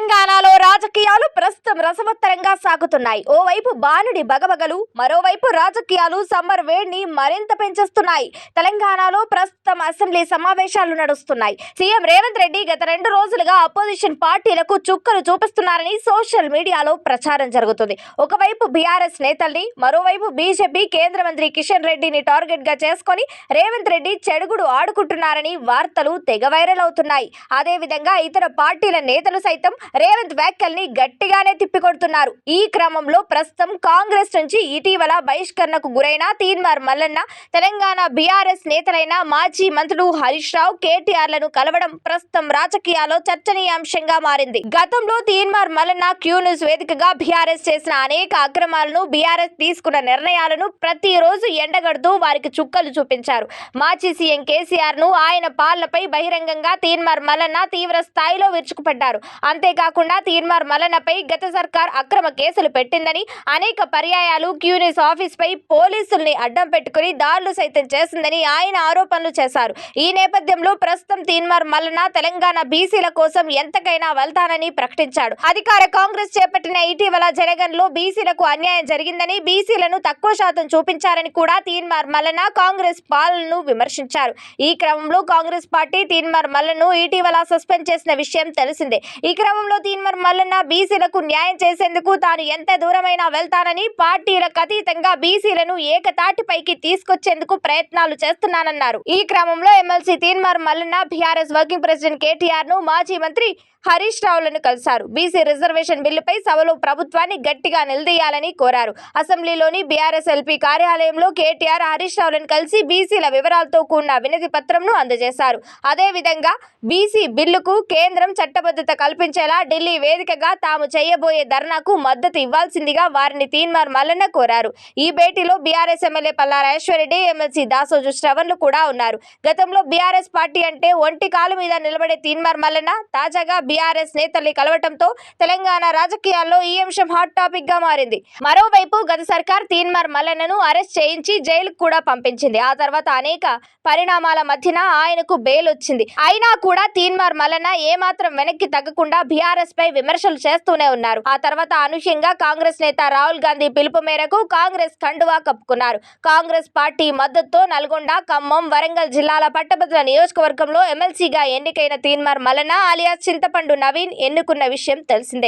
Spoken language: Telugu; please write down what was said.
తెలంగాణలో రాజకీయాలు ప్రస్తుతం రసవత్తరంగా సాగుతున్నాయి. ఓవైపు బాణుడి బగబగలు మరోవైపు రాజకీయాలు సమ్మర్ వేడిని మరింత పెంచేస్తున్నాయి. తెలంగాణలో ప్రస్తుతం అసెంబ్లీ సమావేశాలు నడుస్తున్నాయి. సీఎం రేవంత్ రెడ్డి గత రెండు రోజులుగా అపోజిషన్ పార్టీలకు చుక్కలు చూపిస్తున్నారని సోషల్ మీడియాలో ప్రచారం జరుగుతుంది. ఒకవైపు బీఆర్ఎస్ నేతల్ని మరోవైపు బీజేపీ కేంద్ర మంత్రి కిషన్ రెడ్డిని టార్గెట్గా చేసుకొని రేవంత్ రెడ్డి చెడుగుడు ఆడుకుంటున్నారని వార్తలు తెగ వైరల్ అవుతున్నాయి. అదేవిధంగా ఇతర పార్టీల నేతలు సైతం రేవంత్ వ్యాఖ్యల్ని గట్టిగానే తిప్పికొడుతున్నారు. ఈ క్రమంలో ప్రస్తుతం కాంగ్రెస్ నుంచి ఇటీవల బహిష్కరణకు గురైన తీన్మార్ మల్లన్న తెలంగాణ బీఆర్ఎస్ నేతలైన మాజీ మంత్రులు హరీష్ రావు కేటీఆర్లను కలవడం ప్రస్తుతం రాజకీయాల్లో చర్చనీయాంశంగా మారింది. గతంలో తీన్మార్ మల్లన్న క్యూ న్యూస్ వేదికగా బీఆర్ఎస్ చేసిన అనేక అక్రమాలను బీఆర్ఎస్ తీసుకున్న నిర్ణయాలను ప్రతిరోజు ఎండగడుతూ వారికి చుక్కలు చూపించారు. మాజీ సీఎం కేసీఆర్ను ఆయన పాలనపై బహిరంగంగా తీన్మార్ మల్లన్న తీవ్ర స్థాయిలో విరుచుకుపడ్డారు. అంతేకాకుండా తీన్మార్ మలనపై గత సర్కార్ అక్రమ కేసులు పెట్టిందని అనేక పర్యాయాలు క్యూనిస్ ఆఫీస్ పై పోలీసుల్ని అడ్డం పెట్టుకుని దాడులు సైతం చేసిందని ఆయన ఆరోపణలు చేశారు. ఈ నేపథ్యంలో ప్రస్తుతం తీన్మార్ మలన తెలంగాణ బీసీల కోసం ఎంతకైనా వెళ్తానని ప్రకటించాడు. అధికార కాంగ్రెస్ చేపట్టిన ఇటీవల జనగన్లో బీసీలకు అన్యాయం జరిగిందని బీసీలను తక్కువ శాతం చూపించారని కూడా తీన్మార్ మల్లన్న కాంగ్రెస్ పాలనను విమర్శించారు. ఈ క్రమంలో కాంగ్రెస్ పార్టీ తీన్మార్ మల్లను ఇటీవల సస్పెండ్ చేసిన విషయం తెలిసిందే. ఈ క్రమంలో తీన్మార్ కన్నా బీసీలకు న్యాయం చేసేందుకు తాను ఎంత దూరమైనా వెళ్తానని పార్టీలకు అతీతంగా బీసీలను ఏకతాటిపైకి తీసుకొచ్చేందుకు ప్రయత్నాలు చేస్తున్నానన్నారు. ఈ క్రమంలో MLC Teenmaar Mallanna BRS working president కేటీఆర్ను మాజీ మంత్రి హరీష్ రావులను కలిశారు. బీసీ రిజర్వేషన్ బిల్లుపై సభలో ప్రభుత్వాన్ని గట్టిగా నిలదీయాలని కోరారు. అసెంబ్లీలోని బీఆర్ఎస్ ఎల్పీ కార్యాలయంలో కేటీఆర్ హరీష్ రావులను కలిసి బీసీల వివరాలతో కూడిన వినతి పత్రంను అందజేశారు. అదేవిధంగా బీసీ బిల్లుకు కేంద్రం చట్టబద్ధత కల్పించేలా ఢిల్లీ వేదిక ఉండగా తాము చేయబోయే ధర్నాకు మద్దతు ఇవ్వాల్సిందిగా వారిని తీన్మార్ మల్లన్న కోరారు. ఈ భేటీలో BRS MLA Palla Rajeshwar Reddy MLC Dasoju శ్రవణ్లు కూడా ఉన్నారు. గతంలో బీఆర్ఎస్ పార్టీ అంటే ఒంటి కాలు మీద నిలబడే తీన్మార్ మల్లన్న తాజాగా బీఆర్ఎస్ నేతల్ని కలవటంతో తెలంగాణ రాజకీయాల్లో ఈ అంశం హాట్ టాపిక్గా మారింది. మరోవైపు గత సర్కార్ తీన్మార్ మల్లన్నను అరెస్ట్ చేయించి జైలుకు కూడా పంపించింది. ఆ తర్వాత అనేక పరిణామాల మధ్యన ఆయనకు బెయిల్ వచ్చింది. అయినా కూడా తీన్మార్ మల్లన్న ఏమాత్రం వెనక్కి తగ్గకుండా బీఆర్ఎస్ పై విమర్శలు చేస్తూనే ఉన్నారు. ఆ తర్వాత అనూహ్యంగా కాంగ్రెస్ నేత రాహుల్ గాంధీ పిలుపు మేరకు కాంగ్రెస్ కండువా కప్పుకున్నారు. కాంగ్రెస్ పార్టీ మద్దతుతో నల్గొండ ఖమ్మం వరంగల్ జిల్లాల పట్టభద్రుల నియోజకవర్గంలో ఎమ్మెల్సీగా ఎన్నికైన తీన్మార్ మలన అలియాస్ చింతపండు నవీన్ ఎన్నుకున్న విషయం తెలిసిందే.